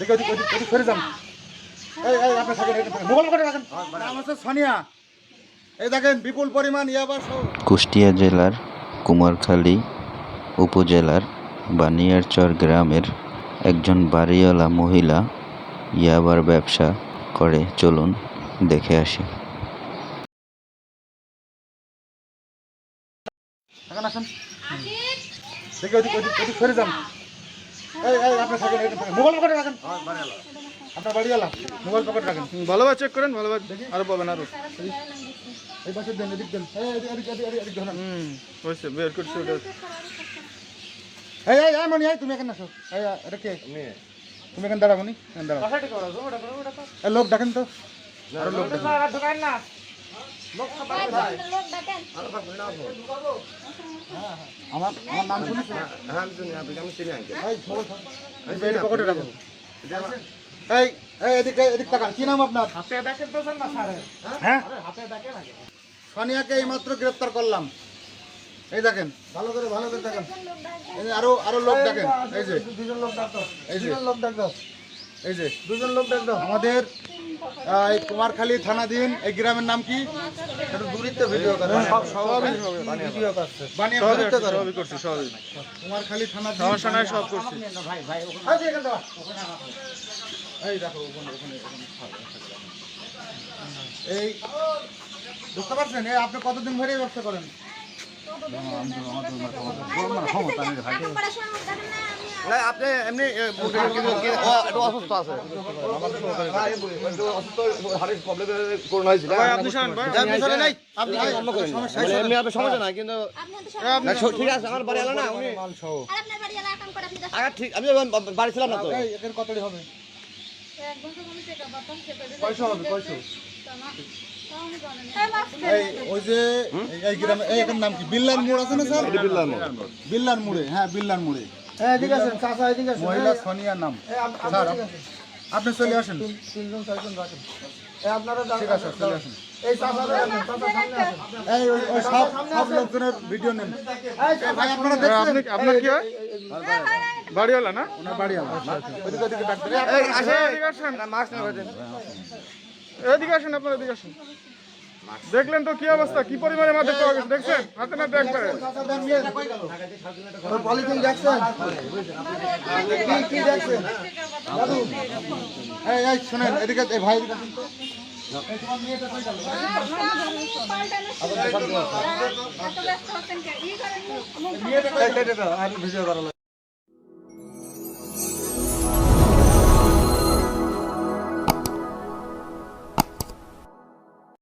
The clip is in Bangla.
দেখে ওদিক ওদিক ওদিক সরে যান। এই এই আপনি থাকেন মোবাইল করে রাখেন। নাম হচ্ছে সোনিয়া। এই দেখেন বিপুল পরিমাণ ইয়াবা কুষ্টিয়া জেলার কুমারখালী উপজেলার বানিয়ারচর গ্রামের একজন বাড়িওয়ালা মহিলা ইয়াবার ব্যবসা করে। চলুন দেখে আসি। দেখে ওদিক ওদিক ওদিক সরে যান। এই এই আপনি থাকেন এখানে থাকেন। মোবাইল আপনার পকেট রাখেন। ভালোভাবে চেক করেন ভালোভাবে আরও পাবেন আরও। এই পাশে দেন এদিক এদিক ধরেন। হুম হয়েছে বের করছি ওটা। এই এই এই মনি এই তুমি এখানে আসো। এই এটা কে? তুমি এখানে দাঁড়াবো নি দাঁড়াও। লোক ডাকেন তো। আরও লোক ডাকেন আমার আমার নাম শুনিস এই থাক। এই যে এটা পকেটে রাখো। এই এই এদিকে এদিক তাকান। কি নাম আপনার? হ্যাঁ? সোনিয়াকে এইমাত্র গ্রেফতার করলাম। এই দেখেন। ভালো করে ভালো করে দেখেন। এই যে আরও আরও লোক দেখেন। এই যে দুজন লোক ডাকো এই যে। লোক ডাকো এই যে। দুজন লোক ডাকো আমাদের এই কুমারখালী থানাধীন এই গ্রামের নাম কি কুমারখালী থানা সব করছি এই দেখো ওখানে ওখানে বুঝতে পারছেন আপনি কতদিন ধরে ব্যবসা করেন না আপনি এমনি অসুস্থ আছে। সমস্যা নাই, কিন্তু ঠিক আছে, আমার বাড়ি এলো না, উনি- ঠিক, আমি বাড়ি ছিলাম না তো। কতটি হবে? ওই যে এই- এই গ্রামে এই নাম কি? বিল্লার মোড় আছে না স্যার? বিল্লার মোড়ে হ্যাঁ বিল্লার মোড়ে। মহিলা সোনিয়া নাম স্যার আপনি চলে আসেন ঠিক আছে চলে আসেন এই ওই- ওই সব সব লোকজনের ভিডিও নেন ভাই আপনারা দেখছেন আপনি আপনার কি হয় বাড়িওয়ালা না ওনার বাড়ি ওদিকে ওদিকে ডাক্তার এই, আসেন। এদিকে আসেন না। এদিকে আসেন আপনার এদিকে আসেন দেখলেন তো কি অবস্থা কি পরিমাণে মাদক পাওয়া গেছে দেখছেন হাতে না দেখবেন পলিথিন দেখছেন কি কি দেখছেন এই এই শুনেন এদিকে ভাই মেয়েটা?